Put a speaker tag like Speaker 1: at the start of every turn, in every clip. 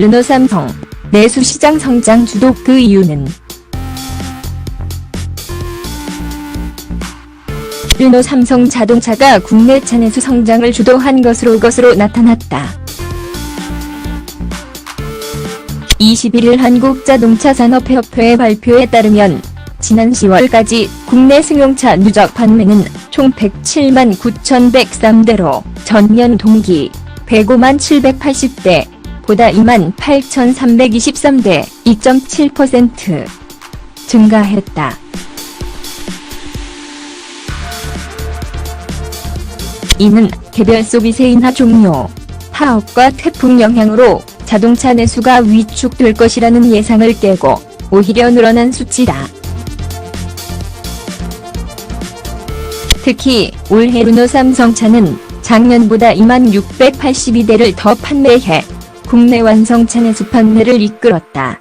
Speaker 1: 르노 삼성 내수 시장 성장 주독 그 이유는 르노 삼성 자동차가 국내 차 내수 성장을 주도한 것으로 것으로 나타났다. 21일 한국자동차산업협회의 발표에 따르면 지난 10월까지 국내 승용차 누적 판매는 총 107만 9,103대로 전년 동기 105만 780대 보다 2만 8,323대 2.7% 증가했다. 이는 개별 소비세 인하 종료, 파업과 태풍 영향으로 자동차 내수가 위축될 것이라는 예상을 깨고 오히려 늘어난 수치다. 특히 올해 르노 삼성차는 작년보다 2만 682대를 더 판매해 국내 완성차 내수 판매를 이끌었다.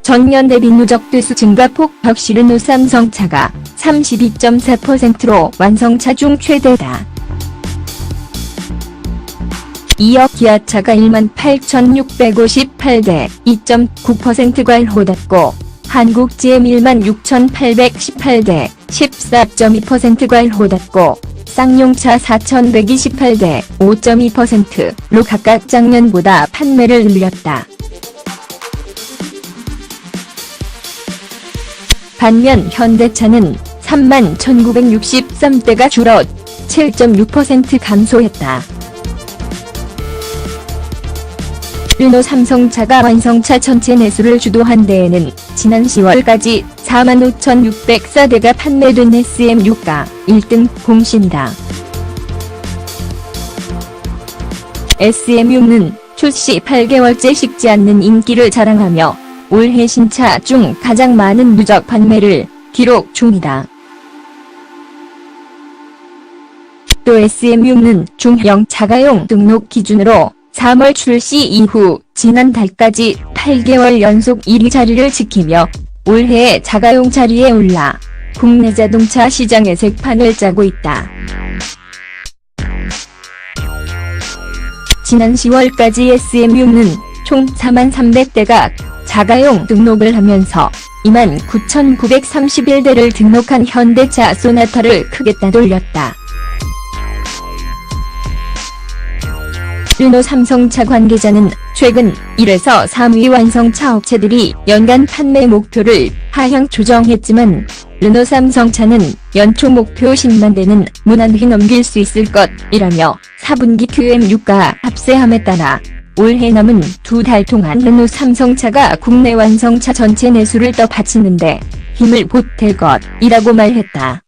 Speaker 1: 전년 대비 누적 대수 증가폭 역시 르노 삼성차가 32.4%로 완성차 중 최대다. 이어 기아차가 1만 8,658대 2.9%가 호닫고 한국 GM 1만 6,818대 14.2%가 호닫고 쌍용차 4,128대 5.2%로 각각 작년보다 판매를 늘렸다. 반면 현대차는 3만 1963대가 줄어 7.6% 감소했다. 르노 삼성차가 완성차 전체 내수를 주도한 데에는 지난 10월까지 45,604대가 판매된 SM6가 1등 공신이다. SM6는 출시 8개월째 식지 않는 인기를 자랑하며 올해 신차 중 가장 많은 누적 판매를 기록 중이다. 또 SM6는 중형 자가용 등록 기준으로 3월 출시 이후 지난 달까지 8개월 연속 1위 자리를 지키며 올해의 자가용 자리에 올라 국내 자동차 시장의 색판을 짜고 있다. 지난 10월까지 SM6는 총 4만 300대가 자가용 등록을 하면서 2만 9,931대를 등록한 현대차 소나타를 크게 따돌렸다. 르노 삼성차 관계자는 최근 1에서 3위 완성차 업체들이 연간 판매 목표를 하향 조정했지만 르노 삼성차는 연초 목표 10만 대는 무난히 넘길 수 있을 것이라며 4분기 QM6가 합세함에 따라 올해 남은 두 달 동안 르노 삼성차가 국내 완성차 전체 내수를 떠받치는데 힘을 보탤 것이라고 말했다.